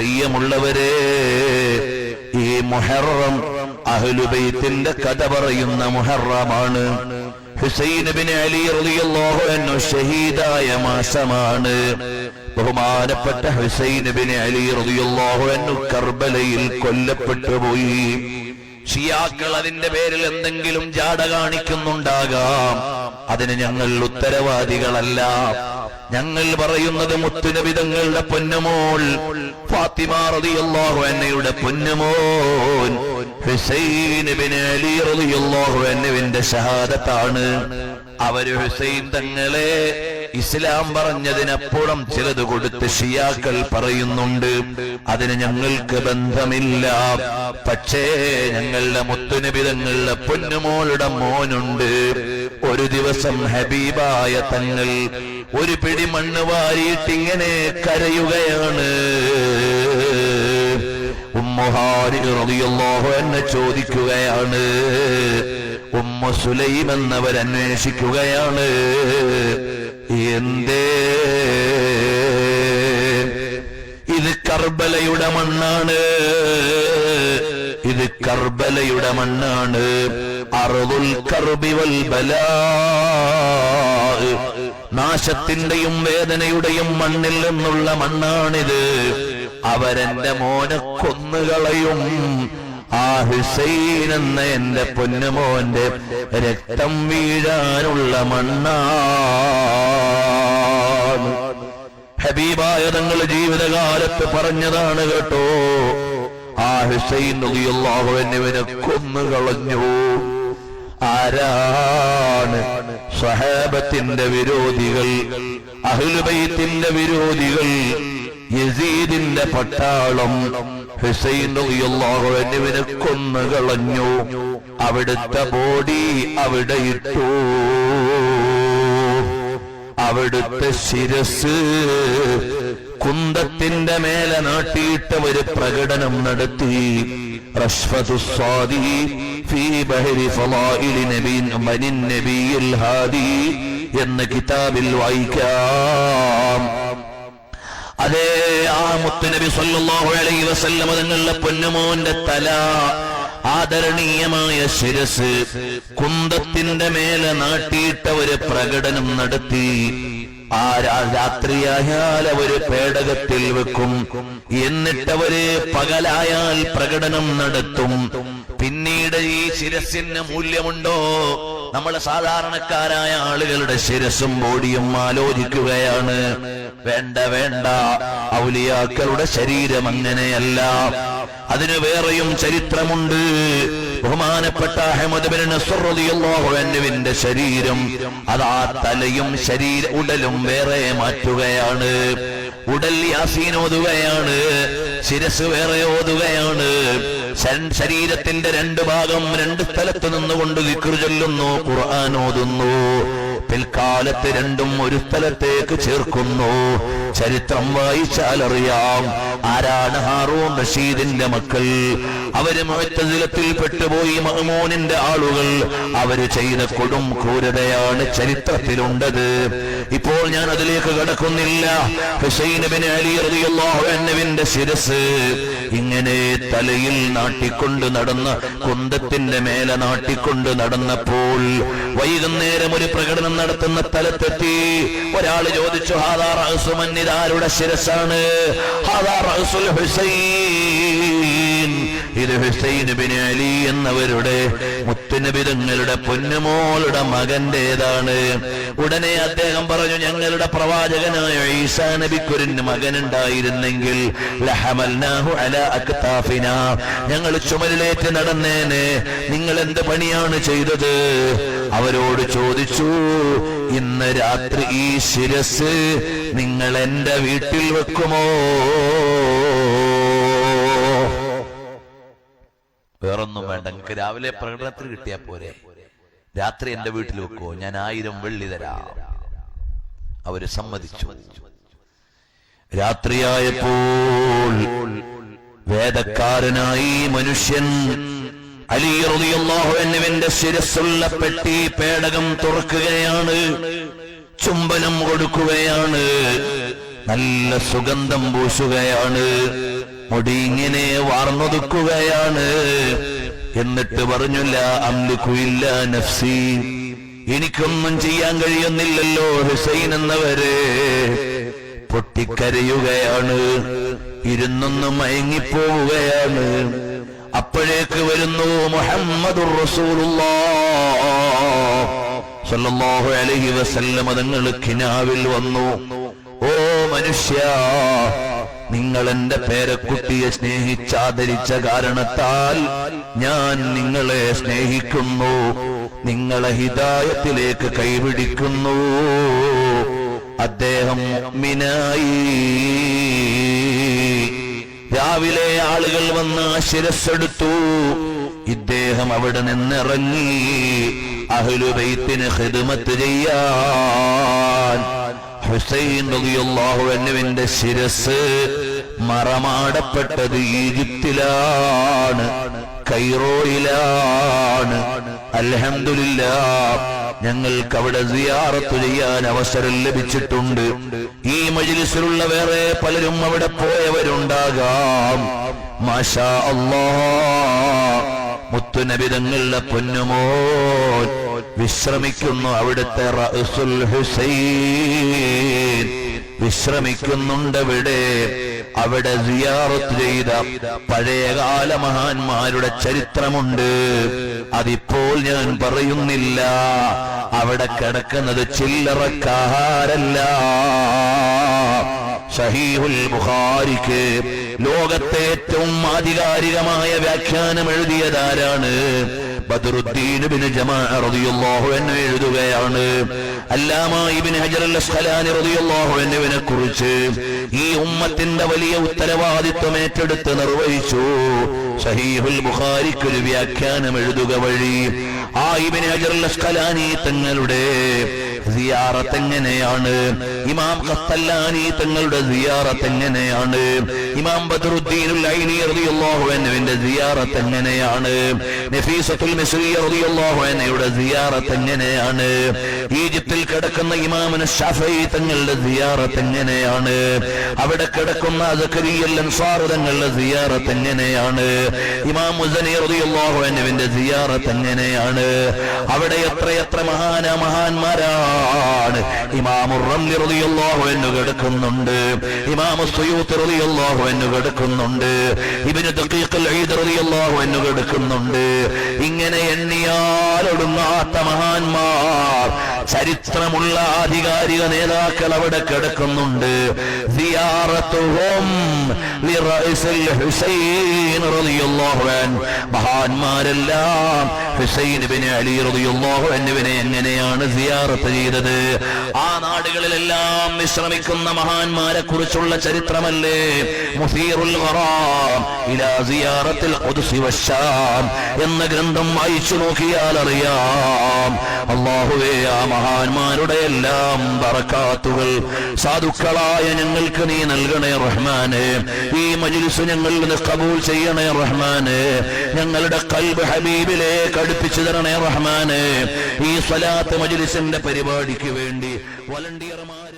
പ്രിയമുള്ളവരെ ഈ മുഹറം അഹ്ലുബൈത്തിന്റെ കഥ പറയുന്ന മുഹറമാണ്. ഹുസൈൻ ബിൻ അലി റളിയല്ലാഹു അൻഹു ഷഹീദായ മാസമാണ്. ബഹുമാനപ്പെട്ട ഹുസൈൻ ബിൻ അലി റളിയല്ലാഹു അൻഹു കർബലയിൽ കൊല്ലപ്പെട്ടു പോയി. ഷിയാക്കൾ അതിന്റെ പേരിൽ എന്തെങ്കിലും ജാട കാണിക്കുന്നുണ്ടാകാം. അതിന് ഞങ്ങൾ ഉത്തരവാദികളല്ല. ഞങ്ങൾ പറയുന്നത് മുത്തുനബിതങ്ങളുടെ പൊന്നുമോൾ. ഫാത്തിമ റളിയല്ലാഹു അൻഹയുടെ പൊന്നുമോൻ ഹുസൈൻ അലി റളിയല്ലാഹു അൻഹുവിന്റെ ഷഹാദത്താണ്. അവർ ഹുസൈൻ തങ്ങളെ ഇസ്ലാം പറഞ്ഞതിനപ്പുറം ചിലത് കൊടുത്ത് ഷിയാക്കൾ പറയുന്നുണ്ട്. അതിന് ഞങ്ങൾക്ക് ബന്ധമില്ല. പക്ഷേ ഞങ്ങളുടെ മുത്തുനിബിതങ്ങളുടെ പൊന്നുമോളുടെ മോനുണ്ട്. ഒരു ദിവസം ഹബീബായ തങ്ങൾ ഒരു പിടി മണ്ണ് വാരിയിട്ടിങ്ങനെ കരയുകയാണ്. എന്നെ ചോദിക്കുകയാണ്. ഉമ്മ സുലൈം എന്നവർ അന്വേഷിക്കുകയാണ്. എന്തേ? ഇത് കർബലയുടെ മണ്ണാണ്. ഇത് കർബലയുടെ മണ്ണാണ്. അറുതുൽ കർബിവൽ ബലാ. നാശത്തിന്റെയും വേദനയുടെയും മണ്ണിൽ നിന്നുള്ള മണ്ണാണിത്. അവരെന്റെ മോനെ കൊന്നുകളയും ആ ഹുസൈൻ എന്ന എന്റെ പൊന്നുമോന്റെ രക്തം വീഴാനുള്ള മണ്ണാണ്. ഹബീബായ തങ്ങൾ ജീവിതകാലത്ത് പറഞ്ഞതാണ് കേട്ടോ. ആ ഹുസൈൻ നദിയുള്ള എന്നിവനെ കൊന്നുകളഞ്ഞു ആരാണ് സഹാബത്തിന്റെ വിരോധികൾ അഹ്ലുബൈത്തിന്റെ വിരോധികൾ യസീദിന്റെ പട്ടാളം ഹുസൈൻ എന്നിവനെ കൊന്നുകളഞ്ഞു അവിടുത്തെ ബോഡി അവിടെ ഇട്ടു. അവിടുത്തെ ശിരസ് കുന്തത്തിന്റെ മേലെ നാട്ടിയിട്ട് ഒരു പ്രകടനം നടത്തി. റഷ്ഫതു സ്വാദി في بحر فضائل نبي من النبي الهادي എന്ന കിതാബിൽ വായിക്കാം. അതേ ആ മുത്തുനബി സല്ലല്ലാഹു അലൈഹി വസല്ലമ തങ്ങളുടെ പൊന്നുമോന്റെ തല ആദരണീയമായ ശിരസ് കുന്തത്തിന്റെ മേലെ നാട്ടിയിട്ട ഒരു പ്രകടനം നടത്തി. ആ രാത്രിയായാൽ അവർ പേടകത്തിൽ വെക്കും. എന്നിട്ടവര് പകലായാൽ പ്രകടനം നടത്തും. പിന്നീട് ഈ ശിരസിന് മൂല്യമുണ്ടോ? നമ്മൾ സാധാരണക്കാരായ ആളുകളുടെ ശിരസും ബോഡിയും ആലോചിക്കുകയാണ്. വേണ്ട വേണ്ട. ഔലിയാക്കളുടെ ശരീരം അങ്ങനെയല്ല. അതിന് വേറെയും ചരിത്രമുണ്ട്. ബഹുമാനപ്പെട്ട അഹമ്മദ് ബിൻ നസ്ർ റളിയല്ലാഹു അൻഹുവിന്റെ ശരീരം. അതാ തലയും ശരീര ഉടലും വേറെ മാറ്റുകയാണ്. ഉടൽ യാസീൻ ഓതുകയാണ് ശിരസ് വേറെ ഓതുകയാണ്. ശരീരത്തിന്റെ രണ്ട് ഭാഗം രണ്ട് സ്ഥലത്ത് നിന്നുകൊണ്ട് വിക്രു ചൊല്ലുന്നു ഖുർആൻ ഓതുന്നു. പിൽക്കാലത്ത് രണ്ടും ഒരു സ്ഥലത്തേക്ക് ചേർക്കുന്നു. ചരിത്രം വായിച്ചാൽ അറിയാം ആരാണ് ഹാറൂൺ റഷീദിന്റെ മക്കൾ. അവർ മുഴത്തതിലത്തിൽ പെട്ടുപോയി മഹമൂനിന്റെ ആളുകൾ. അവർ ചെയ്ത കൊടും ക്രൂരതയാണ് ചരിത്രത്തിലുണ്ടത്. ഇപ്പോൾ ഞാൻ അതിലേക്ക് കടക്കുന്നില്ല. ഹുസൈൻ ബിൻ അലി റളിയല്ലാഹു ശിരസ്. ഇങ്ങനെ തലയിൽ നാട്ടിക്കൊണ്ട് നടന്ന കുന്തത്തിന്റെ മേലെ നാട്ടിക്കൊണ്ട് നടന്നപ്പോൾ വൈകുന്നേരം ഒരു പ്രകടനം നടത്തുന്ന സ്ഥലത്തെത്തി. ഒരാൾ ചോദിച്ചു ഹാദാ ഹസുമന്നിതാരുടെ ശിരസാണ് ഹാദാ ഹസുൽ ഹുസൈൻ. ഇത് ഹുസൈൻ ബിൻ അലി എന്നവരുടെ മുത്തുനബിതങ്ങളുടെ പൊന്നുമോളുടെ മകന്റേതാണ് ഉടനെ അദ്ദേഹം പറഞ്ഞു ഞങ്ങളുടെ പ്രവാചകനായ ഈസാ നബിക്കൊരു മകനുണ്ടായിരുന്നെങ്കിൽ ഞങ്ങൾ ചുമലിലേറ്റ് നടന്നേനെ. നിങ്ങൾ എന്ത് പണിയാണ് ചെയ്തത്? അവരോട് ചോദിച്ചു ഇന്ന് രാത്രി ഈ ശിരസ് നിങ്ങൾ എന്റെ വീട്ടിൽ വെക്കുമോ? വേണ്ട നിങ്ങൾക്ക് രാവിലെ പ്രകടനത്തിൽ കിട്ടിയാ പോരെ. രാത്രി എന്റെ വീട്ടിൽ വെക്കോ ഞാൻ ആയിരം വെള്ളി തരാം. അവർ സമ്മതിച്ചു. രാത്രിയായപ്പോൾ വേദക്കാരനായി മനുഷ്യൻ അലി റളിയല്ലാഹു അൻഹുവിന്റെ ശിരസ്സുള്ള പെട്ടി പേടകം തുറക്കുകയാണ് ചുംബനം കൊടുക്കുകയാണ് നല്ല സുഗന്ധം പൂശുകയാണ് മുടി ഇങ്ങനെ വാർന്നൊതുക്കുകയാണ്. എന്നിട്ട് പറഞ്ഞില്ല അമ്ലിക്കുയില്ല നഫ്സി. എനിക്കൊന്നും ചെയ്യാൻ കഴിയുന്നില്ലല്ലോ ഹുസൈൻ എന്നവരെ. പൊട്ടിക്കരയുകയാണ് ഇരുന്നൊന്ന് മയങ്ങിപ്പോവുകയാണ്. അപ്പോഴേക്ക് വരുന്നു മുഹമ്മദ് അലഹി അലൈഹി വസല്ലം അതങ്ങൾ കിനാവിൽ വന്നു. ഓ മനുഷ്യ നിങ്ങൾ എന്റെ പേരക്കുട്ടിയെ സ്നേഹിച്ചാദരിച്ച കാരണത്താൽ ഞാൻ നിങ്ങളെ സ്നേഹിക്കുന്നു നിങ്ങളെ ഹിതായത്തിലേക്ക് കൈപിടിക്കുന്നു. അദ്ദേഹം മിനായി. രാവിലെ ആളുകൾ വന്ന് ശിരസ്സെടുത്തു. ഇദ്ദേഹം അവിടെ നിന്നിറങ്ങി. അഹ്ലുബൈത്തിന് ഹിദ്മത്ത് ചെയ്യാൻ ഹുസൈൻ റളിയല്ലാഹു അൻഹുവിന്റെ ശിരസ് മറമാടപ്പെട്ടത് ഈജിപ്തിലാണ് കൈറോയിലാണ്. അലഹമില്ല ഞങ്ങൾക്ക് അവിടെ സിയാറത്ത് ചെയ്യാൻ അവസരം ലഭിച്ചിട്ടുണ്ട്. ഈ മജിലിസിലുള്ള വേറെ പലരും അവിടെ പോയവരുണ്ടാകാം. മാഷാ അല്ലാ മുത്തുനബിതങ്ങളുടെ പൊന്നുമോൻ വിശ്രമിക്കുന്നു അവിടുത്തെ റസുൽ ഹുസൈൻ. വിശ്രമിക്കുന്നുണ്ട് അവിടെ. സിയാറത്ത് ചെയ്ത പഴയകാല മഹാന്മാരുടെ ചരിത്രമുണ്ട്. അതിപ്പോൾ ഞാൻ പറയുന്നില്ല. അവിടെ കിടക്കുന്നത് ചില്ലറക്കാരല്ല. ഷഹീഹുൽ ബുഖാരിക്ക് ലോകത്തെ ഏറ്റവും ആധികാരികമായ വ്യാഖ്യാനം എഴുതിയതാരാണ്? ബദറുദ്ദീൻ ബിൻ ജമാഅ റളിയല്ലാഹു അൻഹു എഴുതുകയാണ്. അല്ലാമ ഇബ്നു ഹജർ അൽ അസ്ഖലാനി റളിയല്ലാഹു അൻഹുവിനെ കുറിച്ച് ഈ ഉമ്മത്തിന്റെ വലിയ ഉത്തരവാദിത്വം ഏറ്റെടുത്ത് നിർവഹിച്ചു. സഹീഹുൽ ബുഖാരിക്ക് ഒരു വ്യാഖ്യാനം എഴുതുക വഴി ആ ഇബ്നു ഹജർ അൽ അസ്ഖലാനി തങ്ങളുടെ സിയാറത്ത് എങ്ങനെയാണ്? ഇമാം ഖത്തല്ലാനി തങ്ങളുടെ സിയാറത്ത് എങ്ങനെയാണ്? ഇമാം ബദറുദ്ദീനുൽ ഐനി റളിയല്ലാഹു അൻഹുവിന്റെ സിയാറത്ത് എങ്ങനെയാണ്? നഫീസത്തുൽ മിസ്രി റളിയല്ലാഹു അൻഹയുടെ സിയാറത്ത് എങ്ങനെയാണ്? ഈജിപ്തിൽ കിടക്കുന്ന ഇമാമിന് തങ്ങളുടെ സിയാറത്ത് എങ്ങനെയാണ്? അവിടെ കിടക്കുന്ന സക്കരിയൽ അൻസാർ തങ്ങളുടെ സിയാറത്ത് എങ്ങനെയാണ്? ഇമാം മുസനി റളിയല്ലാഹു അൻഹുവിന്റെ സിയാറത്ത് എങ്ങനെയാണ്? അവിടെ എത്രയെത്ര മഹാന മഹാന്മാരാണ് ഇമാമുർ റംലി റളിയല്ലാഹു അൻഹു കിടക്കുന്നുണ്ട്. ഇമാമു സുയൂത്ത് അൻഹു കിടക്കുന്നുണ്ട്. ഇബ്നു ദഖീഖുൽ ഈദ് റളിയല്ലാഹു അൻഹു കിടക്കുന്നുണ്ട്. ഇങ്ങനെ എണ്ണിയാലൊടുങ്ങാത്ത മഹാന്മാർ ചരിത്രമുള്ള ആധികാരിക നേതാക്കൾ അവിടെ കിടക്കുന്നുണ്ട്. മഹാന്മാരെല്ലാം ഹുസൈൻ ഇബ്നു അലി അൻഹുവിനെ എങ്ങനെയാണ് സിയാറത്ത് ചെയ്തത്? ആ നാടുകളിലെല്ലാം വിശ്രമിക്കുന്ന മഹാന്മാരെ കുറിച്ചുള്ള ചരിത്രമല്ലേ? മുസീറുൽ എന്ന ഗ്രന്ഥം വായിച്ചു നോക്കിയാൽ അറിയാം അള്ളാഹുവേ ആ മഹാന്മാരുടെ എല്ലാം ബറക്കാത്തുകൾ. സാധുക്കളായ ഞങ്ങൾക്ക് നീ നൽകണേ റഹ്മാനെ. ഈ മജ്ലിസ് ഞങ്ങൾ കബൂൽ ചെയ്യണേ റഹ്മാനെ. ഞങ്ങളുടെ കൽബ് ഹബീബിലേക്ക് അടുപ്പിച്ചു തരണേ റഹ്മാനെ. ഈ സ്വലാത്ത് മജ്ലിസിന്റെ പരിപാടിക്ക് വേണ്ടി വളണ്ടിയർമാർ